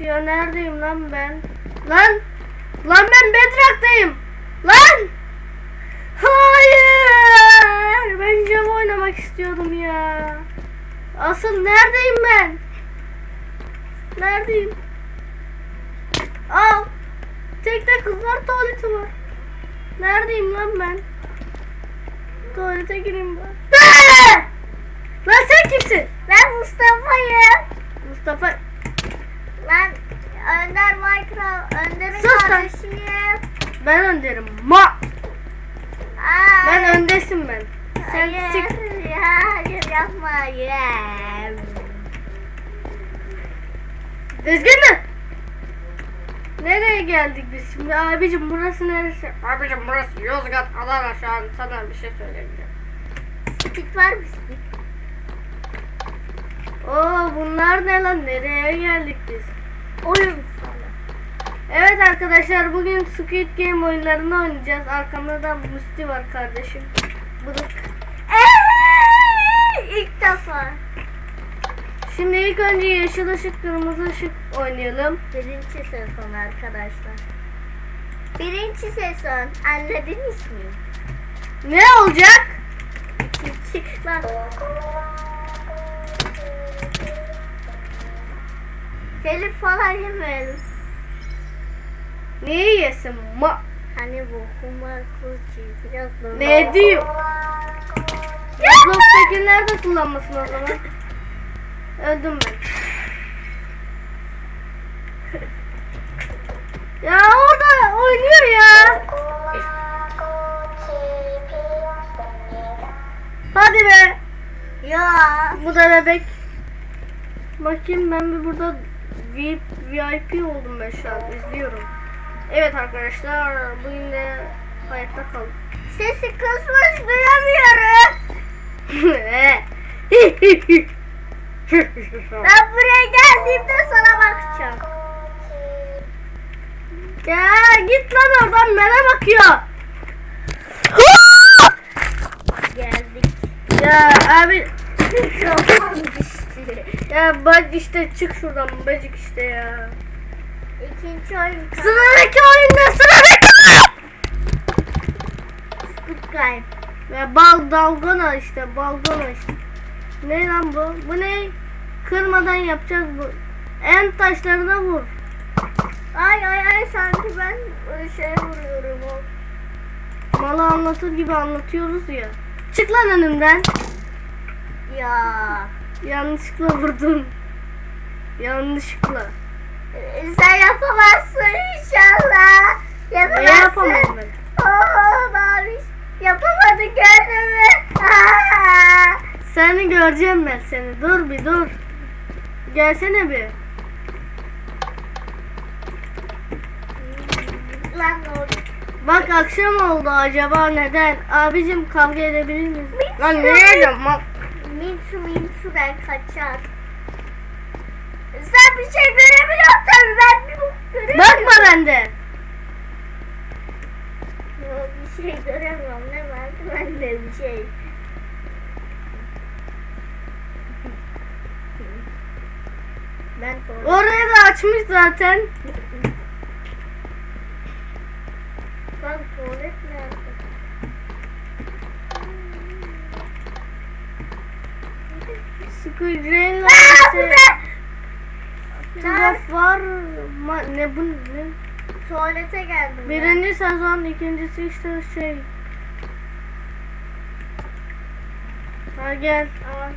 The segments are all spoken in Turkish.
ya neredeyim lan ben? Lan! Lan ben Bedrock'tayım! Lan! Hayır! Ben Java oynamak istiyordum ya. Asıl neredeyim ben? Neredeyim? Al! Tekte kızlar tuvaleti var. Neredeyim lan ben? Tuvalete gireyim ben. Lan sen kimsin? Ben Mustafa'yım. Mustafa. Ben Önder Minecraft. Önder'in Sus lan. kardeşiyim. Ben önderim. Ma. Aa, Ben öndesin ben. Sen hayır, çık. hayır yapma. Hayır. Düzgün mü? Nereye geldik biz şimdi? Abicim burası neresi? Abicim burası Yozgat Adana şu an sana bir şey söyleyeceğim. Spit var mı spit? Oo bunlar ne lan? Nereye geldik biz? Oyun. Evet arkadaşlar bugün Squid Game oyunlarını oynayacağız. Arkamda da Musti var kardeşim. Eee, ilk defa. Şimdi ilk önce yeşil ışık kırmızı ışık oynayalım. Birinci sezon arkadaşlar. Birinci sezon. Anladınız mı? Ne olacak? İkinci. Telif falan yemeyelim. Neyi yesin? Ma. Hani bu kumar kulçu biraz da. Ne diyeyim? Roblox'takiler de kullanmasın o zaman. Öldüm ben. ya orada oynuyor ya. Hadi be. Ya. Bu da bebek. Bakayım ben bir burada VIP, oldum ben şu an izliyorum. Evet arkadaşlar bugün de hayatta kalın. Sesi kısmış duyamıyorum. Ben buraya geldiğimde sana bakacağım. ya git lan oradan bana bakıyor. Geldik. ya abi. ya bacı işte çık şuradan bacık işte ya. İkinci oyun Sıradaki oyunda sıradaki. Squid Game. Ya bal dalgona işte balgona işte. Ne lan bu? Bu ne? Kırmadan yapacağız bu. En taşlarına vur. Ay ay ay sanki ben şey vuruyorum o. Malı anlatır gibi anlatıyoruz ya. Çık lan önümden. Ya. Yanlışlıkla vurdun. Yanlışlıkla. E, Sen yapamazsın inşallah. Ne Yapamazsın. yapamam ben? Oo Maviş. Yapamadın gördün mü? Aa! Seni göreceğim ben seni. Dur bir dur. Gelsene bir. Lan orada. Bak akşam oldu acaba neden? Abicim kavga edebilir miyiz? Lan ne edeceğim? Minsu minsu ben kaçar. Sen bir şey göremiyorsun tabii ben bir bok göremiyorum. Bakma bende. Yok, Bir şey göremiyorum ne var ben de bir şey. Ben sonra. Orayı da açmış zaten. Ben tuvalet neresi? ne? Tuhaf var. Ma- ne bu ne? Tuvalete geldim. Birinci sezon, ikincisi işte şey. Ha gel. Aa,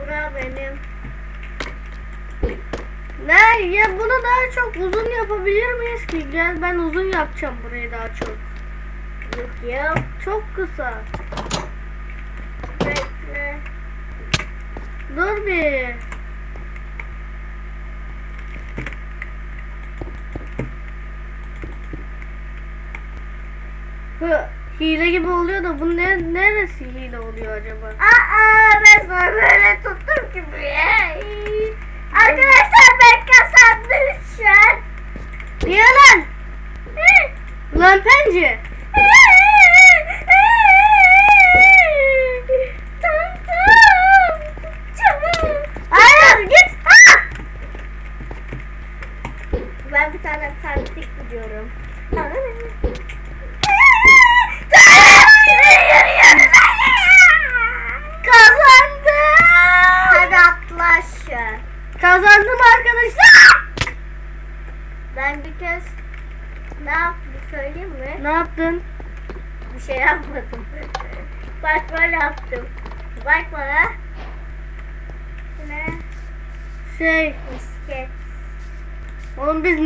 Bura benim. Ne? Ya bunu daha çok uzun yapabilir miyiz ki? Gel ben uzun yapacağım burayı daha çok. Yok ya. Çok kısa. Bekle. Dur bir. Hı, hile gibi oluyor da bu ne neresi hile oluyor acaba? Aa ben sana böyle tuttum gibi. Arkadaşlar ben kazandım şu an. Niye lan? Lan pence. Tam tam. Çabuk. Hayır git. Ah! istiyorum. Kazandım. Hadi atla aşağı. Kazandım arkadaşlar. Ben bir kez ne yaptım söyleyeyim mi? Ne yaptın? Bir şey yapmadım. Bak böyle yaptım. Bak bana. Ne? Şey, Misket. oğlum biz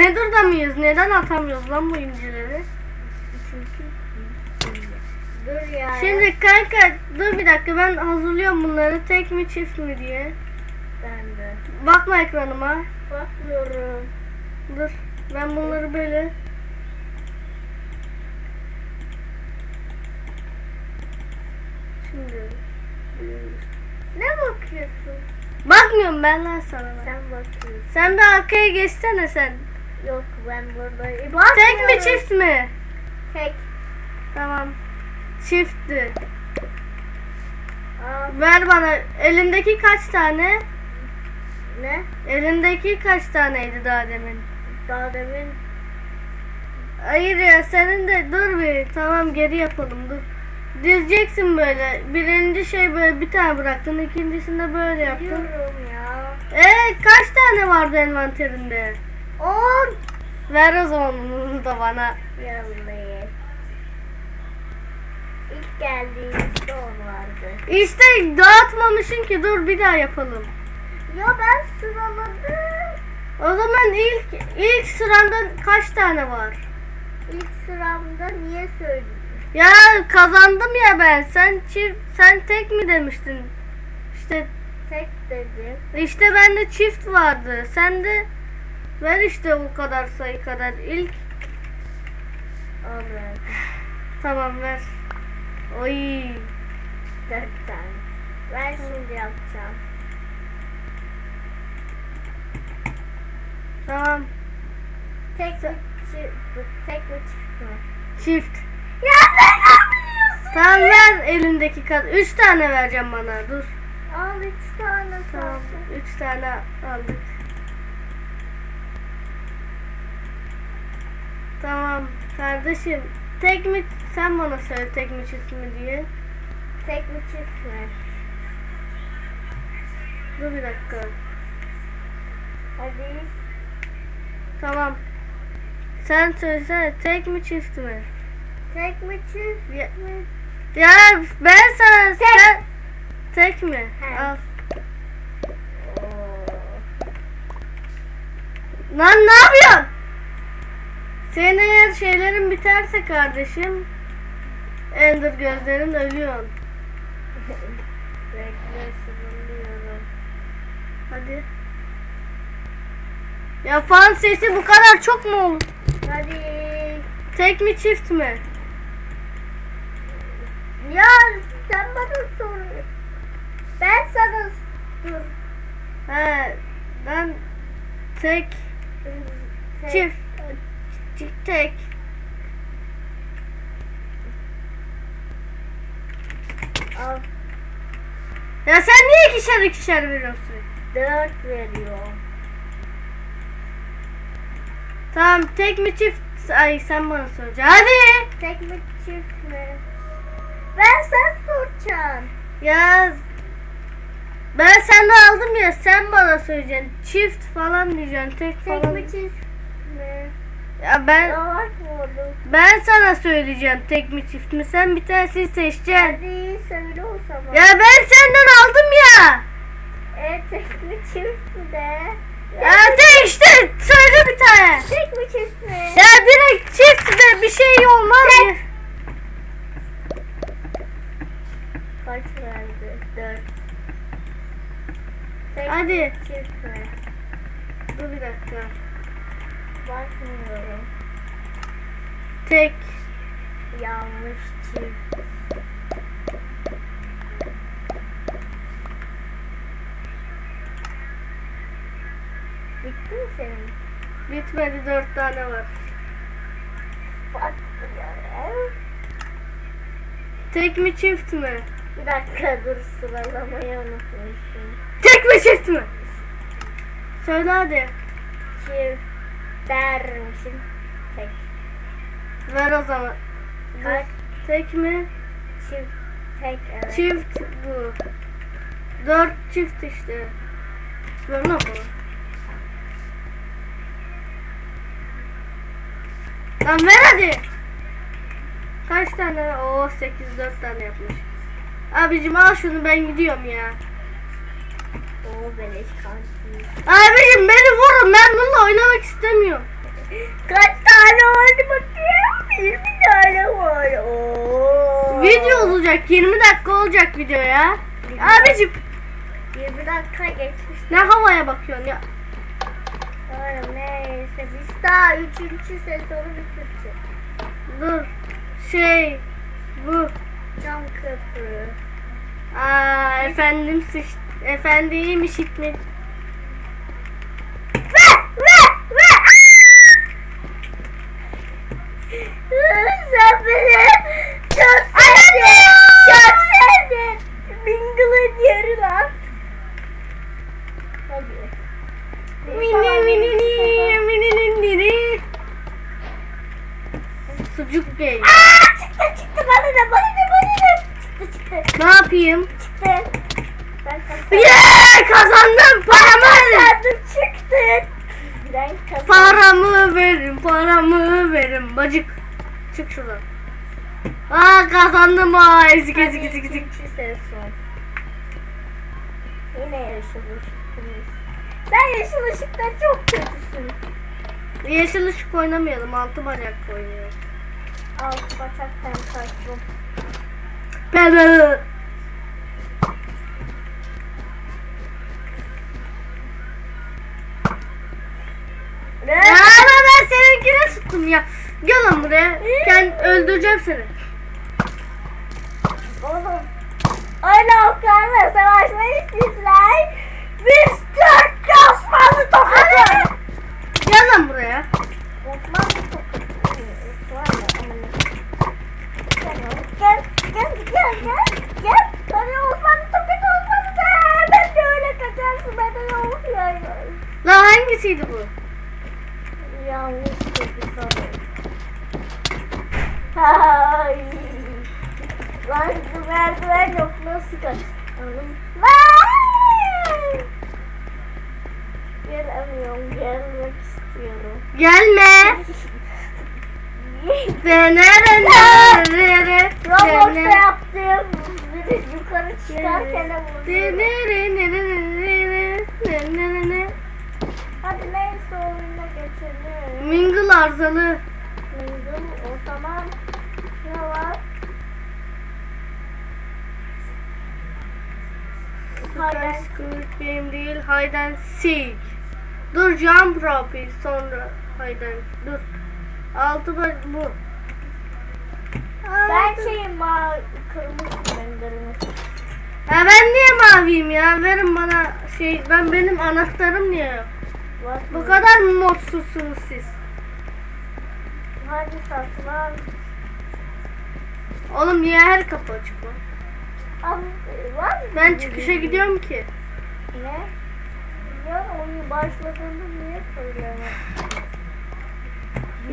Nether'da, mıyız? Neden atamıyoruz lan bu incileri? Dur ya. Şimdi kanka dur bir dakika ben hazırlıyorum bunları tek mi çift mi diye. ben de. Bakma ekranıma. Bakmıyorum. Dur ben bunları böyle. Şimdi. Ne bakıyorsun? Bakmıyorum ben lan sana. Sen bakıyorsun. Sen de arkaya geçsene sen. Yok ben buradayım. Tek mi çift mi? Tek. Tamam. Çiftti. Aa, Ver bana. Elindeki kaç tane? ne? Elindeki kaç taneydi daha demin? Daha demin Hayır ya senin de dur bir. Tamam geri yapalım dur. Dizeceksin böyle. Birinci şey böyle bir tane bıraktın. ikincisinde böyle yaptın. biliyorum ya. Ee kaç tane vardı envanterinde? On. Ver o zaman onu da bana. Yanındayız. İlk geldiğimizde on vardı. İşte dağıtmamışsın ki dur bir daha yapalım. Ya ben sıraladım. O zaman ilk ilk sıranda kaç tane var? İlk sıramda niye söyledin? Ya kazandım ya ben. Sen çift sen tek mi demiştin? İşte Tek dedim. işte bende çift vardı. Sen de ver işte o kadar sayı kadar. İlk verdim. tamam ver. Oy. Dört tane. Ben şimdi yapacağım. Tamam. Tek çift, tek mi çift mi? Çift. Ya sen ne yapıyorsun? Tamam ver elindeki kad. Üç tane vereceğim bana. Dur. Al üç tane Tamam. Üç tane aldık. Tamam kardeşim. Tek mi sen bana söyle tek mi çift mi diye. Tek mi çift mi? Dur bir dakika. Hadi. Tamam. Sen söylesene tek mi çift mi? Tek mi çift Ya, mi? ya ben sana Tek. sen tek mi? He. Al. Oo. Lan ne yapıyorsun? Senin eğer şeylerin biterse kardeşim Ender gözlerin ölüyorsun. Bekle sınırlıyorum. Hadi. Ya fan sesi bu kadar çok mu olur? Hadi. Tek mi çift mi? Ya sen bana sor. Ben sana dur. He, ben tek, Tek- çift, çift tek. Al. Ya sen niye ikişer ikişer veriyorsun? Dört veriyor. Tamam tek mi çift? Ay sen bana soracaksın. Hadi. Tek mi çift mi? Ben sen soracaksın. Ya ben senden aldım ya sen bana söyleyeceksin. Çift falan diyeceksin. Tek Tek falan. mi çift mi? Ya ben Ya ben sana söyleyeceğim tek mi çift mi? Sen bir tanesini seçeceksin. Hadi söyle o zaman. Ya ben senden aldım ya. E tek mi çift mi de? Ya de işte söyle bir tane. Tek mi çift mi? Ya direkt çift de bir şey olmaz ya. Kaç verdi? Dört. Tek Hadi. çift mi? Dur bir dakika. Bakmıyorum. Tek. Yanlış çift. Bitti mi senin? Bitmedi dört tane var. Bakmıyorum. Tek mi çift mi? Bir dakika dur sıralamayı unutmuşum. Tek mi çift mi? Söyle hadi. Çift. İster misin? Tek. Ver o zaman. Kaç? Tek mi? Çift. Tek. Evet. Çift bu. Dört çift işte. Ver ne yapalım? Lan ver hadi. Kaç tane? Oo 8 4 tane yapmış. Abicim al şunu ben gidiyorum ya. Abicim beni vurun ben bununla oynamak istemiyorum. Kaç tane oldu bakayım? 20 tane var. Oo. Video olacak 20 dakika olacak video ya. Abicim 20 dakika geçmiş. ne havaya bakıyorsun ya. Oğlum neyse biz daha 3. sezonu bitireceğiz. Dur. Şey bu. Cam köprü. Aa efendim sıç efendiyim işitme. Sen beni çok sevdin. Çok sevdin. Mingle'ın yeri lan. Hadi. Mini mini ni mini ni ni ni. Sucuk gay. Aa, çıktı çıktı bana da bana da bana da. Çıktı çıktı Ne yapayım? çıktı. Ben kazandım. Yeah, kazandım paramı verin. Kazandım çıktı. Ben kazandım. Paramı verin paramı verin bacık. Çık şuradan. Aa kazandım ezik ezik. İkinci sezon. Yine yeşil ışıklıyız. Sen yeşil ışıkta çok kötüsün. Yeşil ışık oynamayalım altı bacak oynayalım. Alt bacaktan kaçtım. Bebe. Ne? Ama ben seninkine sıktım ya. Gel lan buraya. Ben öldüreceğim seni. Oğlum. Öyle oklarla savaşmayı istiyorlar. Biz Türk Osmanlı tokadı. Gel lan buraya. Osmanlı tokadı. Osmanlı. Gel gel gel gel gel. Hadi Osmanlı tokadı Osmanlı. Ben de öyle kaçarsın. Ben de yok yani. Lan hangisiydi bu? Yanlış dedi sanırım. Hay. Şu merdiven yok nasıl kaçalım? Gelemiyorum gelmek istiyorum. Gelme. Denere nere Roblox'ta yaptığım bir yukarı çıkarken nere Hadi neyse oyuna geçelim. Mingle arızalı. Mingle o zaman ne var? Squid Game değil Hide and Seek. Dur Jump Rope sonra Hide and Dur. Altı baş bu. Ben Altı- şeyim mavi, kırmızı ben kırmızı. Ha ben niye maviyim ya? Verin bana şey ben benim anahtarım niye yok? Bu kadar mı mutsuzsunuz siz? Hadi saklan. Oğlum niye her kapı açık lan? Ben çıkışa gidiyorum ki. Ne? Ya oyun başladığında niye söylüyorsun?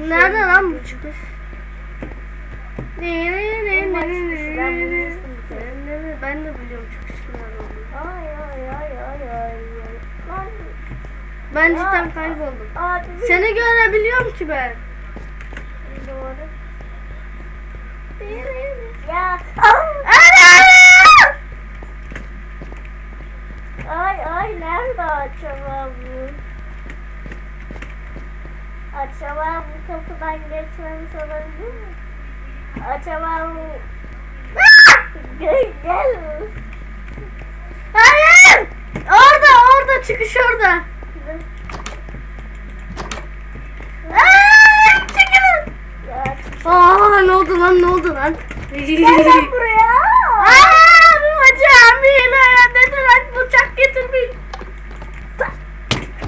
Nerede lan bu çıkış? Ben de biliyorum çıkışın nerede olduğunu. Ay ay ay ay ay. Ben cidden kayboldum. Seni görebiliyorum ki ben. Doğru. Ya. Ay nerede acaba bu? Acaba bu kapıdan geçmemiş olabilir mi? Acaba bu... gel gel. Hayır! Orada orada çıkış orada. Aa ne oldu lan ne oldu lan? Gel lan buraya. Aa hocam hile dedi lan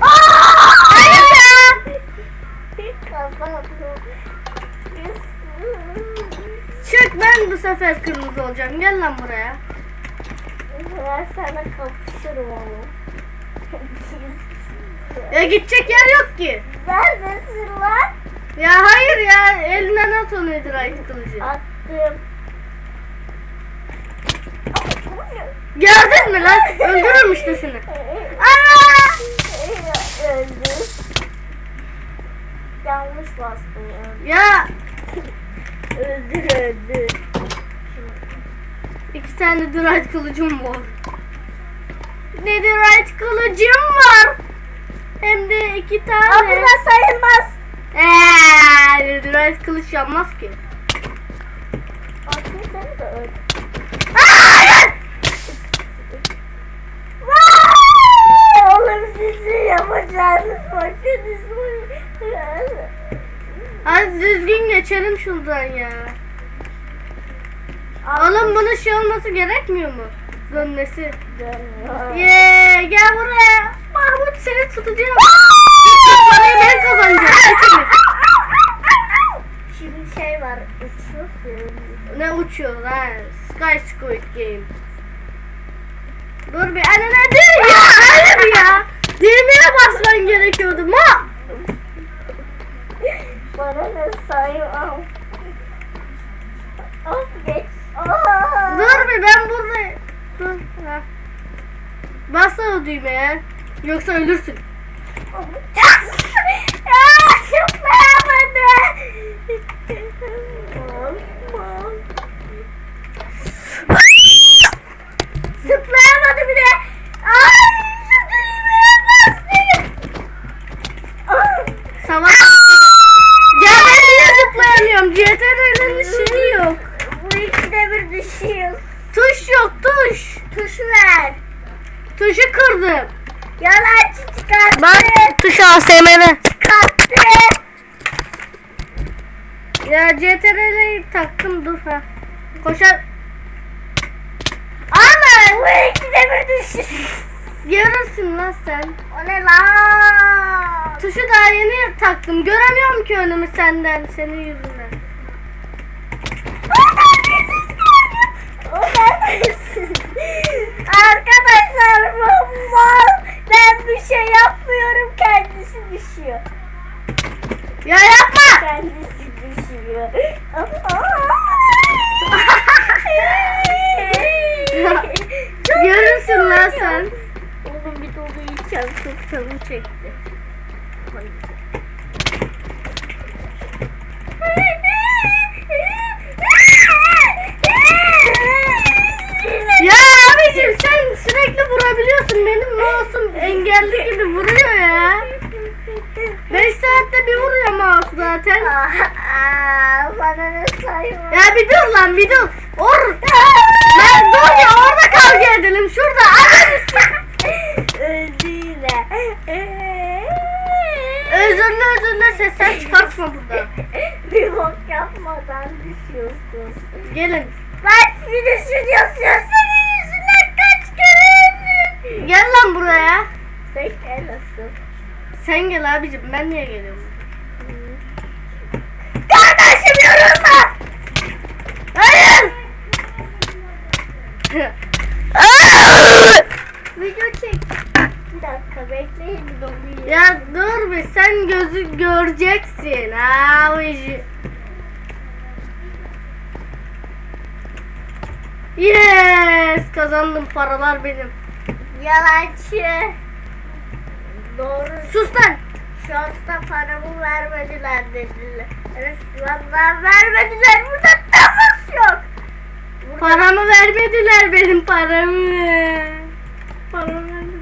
hayır ya. Çık ben bu sefer kırmızı olacağım. Gel lan buraya. Ben sana kapışırım onu. Ya gidecek yer yok ki. Neredesin lan? Ya hayır ya elinden at onu Edrite kılıcı. Attım. Gördün mü lan? Öldürürüm işte seni. Ana! Öldü. Yanlış bastım ya. Ya Öldür öldü. iki tane Edrite kılıcım var. Netherite kılıcım var. Hem de iki tane. burada sayılmaz. Eee, Netherite kılıç yanmaz ki. Attım seni de öldü. Hayır! Vay! Oğlum sizin yapacağınız bakınız mı? Hadi düzgün geçelim şuradan ya. Oğlum bunun şey olması gerekmiyor mu? Dönmesi. Dönüyor. Yeee gel buraya. Mahmut seni tutacağım. Parayı ben kazanacağım. Geçelim. Şimdi şey var. Uçuyorsun. Ne uçuyor lan? Sky Squid Game. Dur bir anne dur ya. Hayır ya. Düğmeye basman gerekiyordu. Ma. Bana ne sayım? Of geç. Aa! Dur bir ben buradayım. Dur. Ha. Bas o düğmeye. Yoksa ölürsün. Aa, zıplayamadı. Olmaz. Zıplayamadı bir de. Ay şu düğmeye bastım. Ah. Savaş. Ya ben niye zıplayamıyorum? CTRL'in şeyi yok. Bu ikide bir düşüyor. Tuş yok tuş. Tuş ver. Tuşu kırdım. Yalancı çıkarttı. Bak tuş ASM'de. Çıkarttı. Ya CTRL'yi taktım dur ha. Koşar. Ama Bu ikide bir düşüyor. görürsün lan sen. O ne lan? Tuşu daha yeni taktım. Göremiyorum senden. Senin yüzünden. O? Arkadaşlar bu mal. Ben bir şey yapmıyorum. Kendisi düşüyor. Ya yapma. Kendisi düşüyor. Görürsün lan sen. Oğlum bir dolu yiyeceğim. Çok canım çekti. Sürekli vurabiliyorsun. Benim mouse'um engelli gibi vuruyor ya. 5 saatte bir vuruyor mouse zaten. Bana ne sayıyor? Ya bir dur lan bir dur. Or. Ben dur ya orada kavga edelim. Şurada. Öldü yine. Özürlü özürlü sesler çıkartma burada. Bir bok yapmadan düşüyorsun. Gelin. Ben seni düşürüyorsun. Gel lan buraya. Sen gel nasıl? Sen gel abicim. Ben niye geliyorum? Kardeşim yorulma. Hayır. Video çek. Bir dakika bekleyin bir dolayı. ya dur bir sen gözü göreceksin. Abici. Yes kazandım paralar benim. Yalancı. Doğru. Sus lan. Şorsta paramı vermediler dediler. Resmen vermediler. Burada nafas yok. Burada Paramı vermediler benim paramı. Paramı vermediler.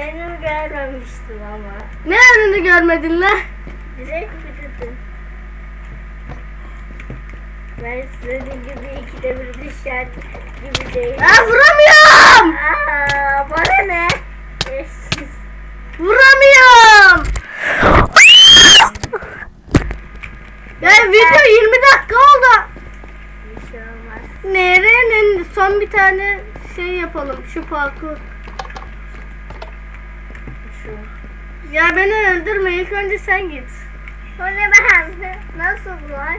Önümü görmemiştim ama. ne önünü görmedin lan? Direkt bitirdim. Ben senin gibi ikide bir düşen gibi değil. Ya vuramıyorum. Aa, bana ne? Eşsiz. Vuramıyorum. ya video 20 dakika oldu. Bir şey olmaz. Nerenin son bir tane şey yapalım şu parkur. Şu. Ya beni öldürme ilk önce sen git. O ne ben? Nasıl bu lan?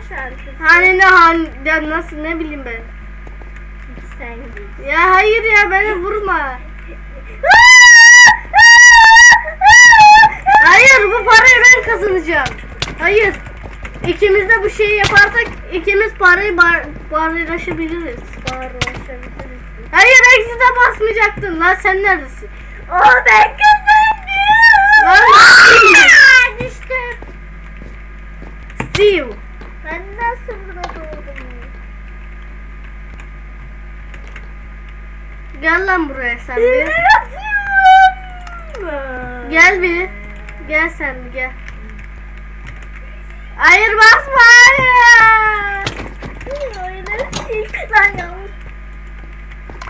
Hani ne hani ya nasıl ne bileyim ben. Sen git. Ya hayır ya beni vurma. hayır bu parayı ben kazanacağım. Hayır. İkimiz de bu şeyi yaparsak ikimiz parayı bar barlaşabiliriz. Barlaşabiliriz. Hayır eksi de basmayacaktın lan sen neredesin? Oh ben kazandım. Lan düştüm. Steve. Ben nasıl burada doğdum? Gel lan buraya sen bir. Gel bir. Gel sen bir gel. Hayır basma hayır.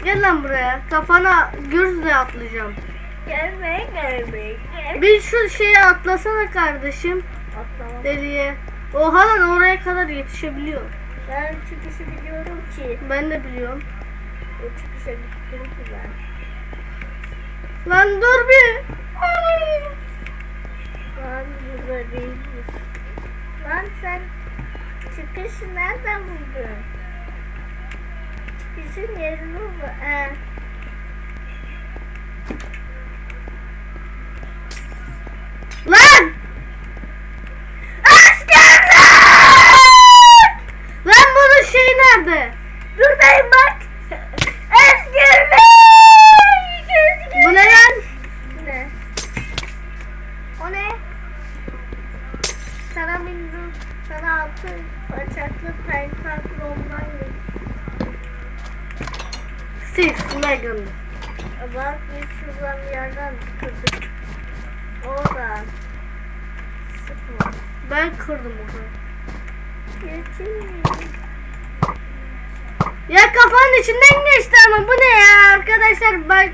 Gel lan buraya. Kafana gürzle atlayacağım. Gelme gelme gel. Bir şu şeye atlasana kardeşim. Atlamam. Deliye. Oha lan oraya kadar yetişebiliyor. Ben çıkışı biliyorum ki. Ben de biliyorum. O çıkışa gittim ki ben. Lan dur bir. Lan burada değilmiş. Lan sen çıkışı nereden buldun? Çıkışın yerini buldu. Ee. Lan! Sana altı bacaklı pentaklondan Six Megan. Bak biz şuradan bir yerden kırdık. Oradan. Sıkma. Ben kırdım onu. Geçin. Ya kafanın içinden geçti ama bu ne ya arkadaşlar bak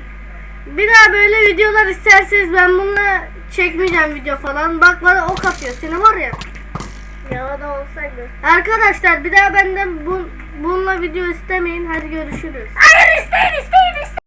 bir daha böyle videolar isterseniz ben bununla çekmeyeceğim video falan. Bak bana ok atıyor seni var ya. Yalan olsaydı. Arkadaşlar bir daha benden bu, bununla video istemeyin. Hadi görüşürüz. Hayır isteyin isteyin